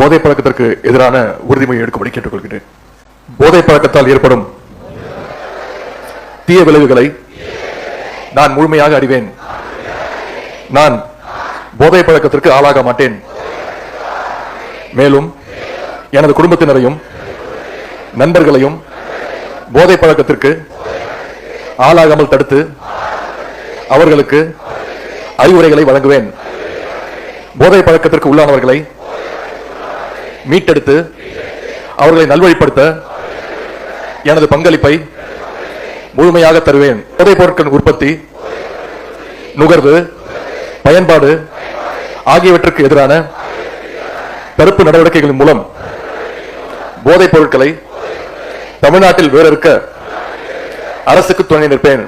போதை பழக்கத்திற்கு எதிரான உறுதிமொழி எடுக்கும்படி கேட்டுக்கொள்கிறேன். போதை பழக்கத்தால் ஏற்படும் தீய விளைவுகளை நான் முழுமையாக அறிவேன். நான் போதை பழக்கத்திற்கு ஆளாக மாட்டேன். மேலும் எனது குடும்பத்தினரையும் நண்பர்களையும் போதை பழக்கத்திற்கு ஆளாகாமல் தடுத்து அவர்களுக்கு அறிவுரைகளை வழங்குவேன். போதை பழக்கத்திற்கு உள்ளானவர்களை மீட்டெடுத்து அவர்களை நல்வழிப்படுத்த எனது பங்களிப்பை முழுமையாக தருவேன். போதைப் பொருட்களின் உற்பத்தி நுகர்வு பயன்பாடு ஆகியவற்றுக்கு எதிரான தடுப்பு நடவடிக்கைகளின் மூலம் போதைப் பொருட்களை தமிழ்நாட்டில் வேறறுக்க அரசுக்கு துணை நிற்பேன்.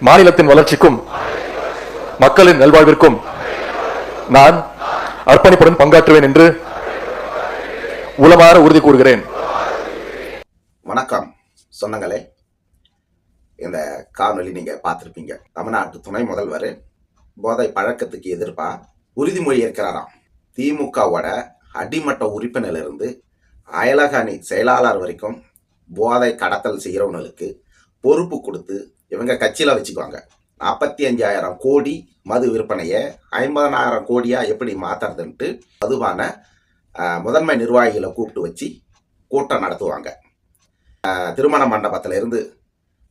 மாநிலத்தின் வளர்ச்சிக்கும் மக்களின் நல்வாழ்விற்கும் நான் அர்ப்பணிப்புடன் பங்காற்றுவேன் என்று உளமாற உறுதி கூறுகிறேன். வணக்கம். சொந்தங்களே இந்த காணொலி நீங்க பார்த்துருப்பீங்க. தமிழ்நாட்டு துணை முதல்வர் போதை பழக்கத்துக்கு எதிர்ப்பா உறுதிமொழி இருக்கிறாராம் திமுகவோட அடிமட்ட உறுப்பினரிலிருந்து அயலக அணி செயலாளர் வரைக்கும் போதை கடத்தல் செய்கிறவங்களுக்கு பொறுப்பு கொடுத்து இவங்க கட்சியில் வச்சுக்குவாங்க. நாற்பத்தி அஞ்சாயிரம் கோடி மது விற்பனையை ஐம்பதனாயிரம் கோடியாக எப்படி மாத்துறதுன்ட்டு மதுவான முதன்மை நிர்வாகிகளை கூப்பிட்டு வச்சு கூட்டம் நடத்துவாங்க. திருமண மண்டபத்திலேருந்து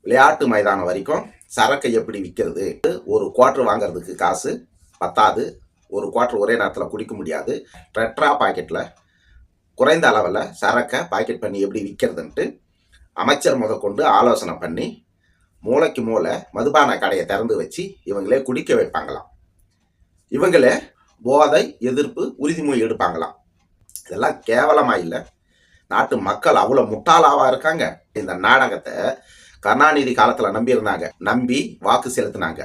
விளையாட்டு மைதானம் வரைக்கும் சரக்கை எப்படி விற்கிறது ஒரு குவாட்ரு வாங்குறதுக்கு காசு பத்தாது. ஒரு குவாட்ரு ஒரே நேரத்தில் குடிக்க முடியாது. டெட்ரா பாக்கெட்டில் குறைந்த அளவில் சரக்கை பாக்கெட் பண்ணி எப்படி விற்கிறதுன்ட்டு அமைச்சர் முதற்கொண்டு ஆலோசனை பண்ணி மூளைக்கு மூளை மதுபான கடையை திறந்து வச்சு இவங்களே குடிக்க வைப்பாங்களாம். இவங்களே போதை எதிர்ப்பு உறுதிமொழி எடுப்பாங்களாம். இதெல்லாம் கேவலமா இல்லை. நாட்டு மக்கள் அவ்வளோ முட்டாளாவா இருக்காங்க. இந்த நாடகத்தை கருணாநிதி காலத்தில் நம்பியிருந்தாங்க. நம்பி வாக்கு செலுத்தினாங்க.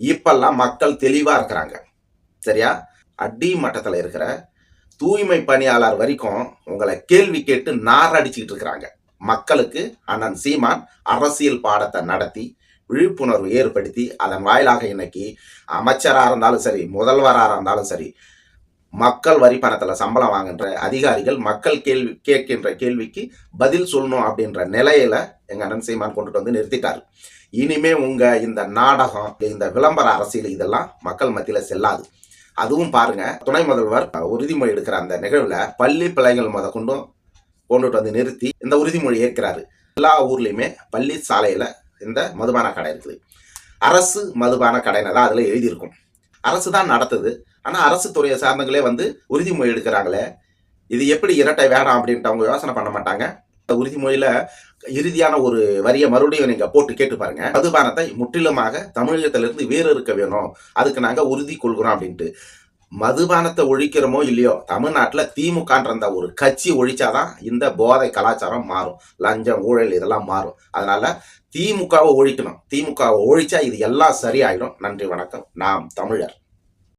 இப்பெல்லாம் மக்கள் தெளிவாக இருக்கிறாங்க. சரியா? அடி மட்டத்தில் இருக்கிற தூய்மை பணியாளர் வரைக்கும் உங்களை கேள்வி கேட்டு நார் அடிச்சுக்கிட்டு இருக்கிறாங்க. மக்களுக்கு அண்ணன் சீமான் அரசியல் பாடத்தை நடத்தி விழிப்புணர்வு ஏற்படுத்தி அதன் வாயிலாக இன்னைக்கு அமைச்சராக இருந்தாலும் சரி முதல்வராக இருந்தாலும் சரி மக்கள் வரி பணத்தில் சம்பளம் வாங்குகின்ற அதிகாரிகள் மக்கள் கேள்வி கேட்கின்ற கேள்விக்கு பதில் சொல்லணும் அப்படின்ற நிலையில எங்கள் அண்ணன் சீமான் கொண்டுட்டு வந்து நிறுத்திட்டார். இனிமே உங்க இந்த நாடகம் இந்த விளம்பர அரசியல் இதெல்லாம் மக்கள் மத்தியில் செல்லாது. அதுவும் பாருங்க துணை முதல்வர் உறுதிமொழி எடுக்கிற அந்த நிகழ்வுல பள்ளி பிள்ளைகள் முத கொண்டும் கொண்டுட்டு வந்து நிறுத்தி இந்த உறுதிமொழி ஏற்கிறாரு. எல்லா ஊர்லேயுமே பள்ளி சாலையில் இந்த மதுபான கடை இருக்குது. அரசு மதுபான கடைன்னு தான் அதில் எழுதியிருக்கும். அரசு தான் நடத்துது. ஆனால் அரசு துறையை சார்ந்தங்களே வந்து உறுதிமொழி எடுக்கிறாங்களே. இது எப்படி இரட்டை வேணாம் அப்படின்ட்டு அவங்க யோசனை பண்ண மாட்டாங்க. இந்த உறுதிமொழியில இறுதியான ஒரு வரியை மறுபடியும் நீங்க போட்டு கேட்டு பாருங்க. மதுபானத்தை முற்றிலுமாக தமிழகத்திலிருந்து வேறு இருக்க வேணும். அதுக்கு நாங்க உறுதி கொள்கிறோம் அப்படின்ட்டு. மதுபானத்தை ஒழிக்கிறோமோ இல்லையோ தமிழ்நாட்டில் திமுகன்ற ஒரு கட்சி ஒழிச்சாதான் இந்த போதை கலாச்சாரம் மாறும். லஞ்சம் ஊழல் இதெல்லாம் மாறும். அதனால திமுகவை ஒழிக்கணும். திமுகவை ஒழிச்சா இது எல்லாம் சரியாயிடும். நன்றி வணக்கம். நாம் தமிழர்.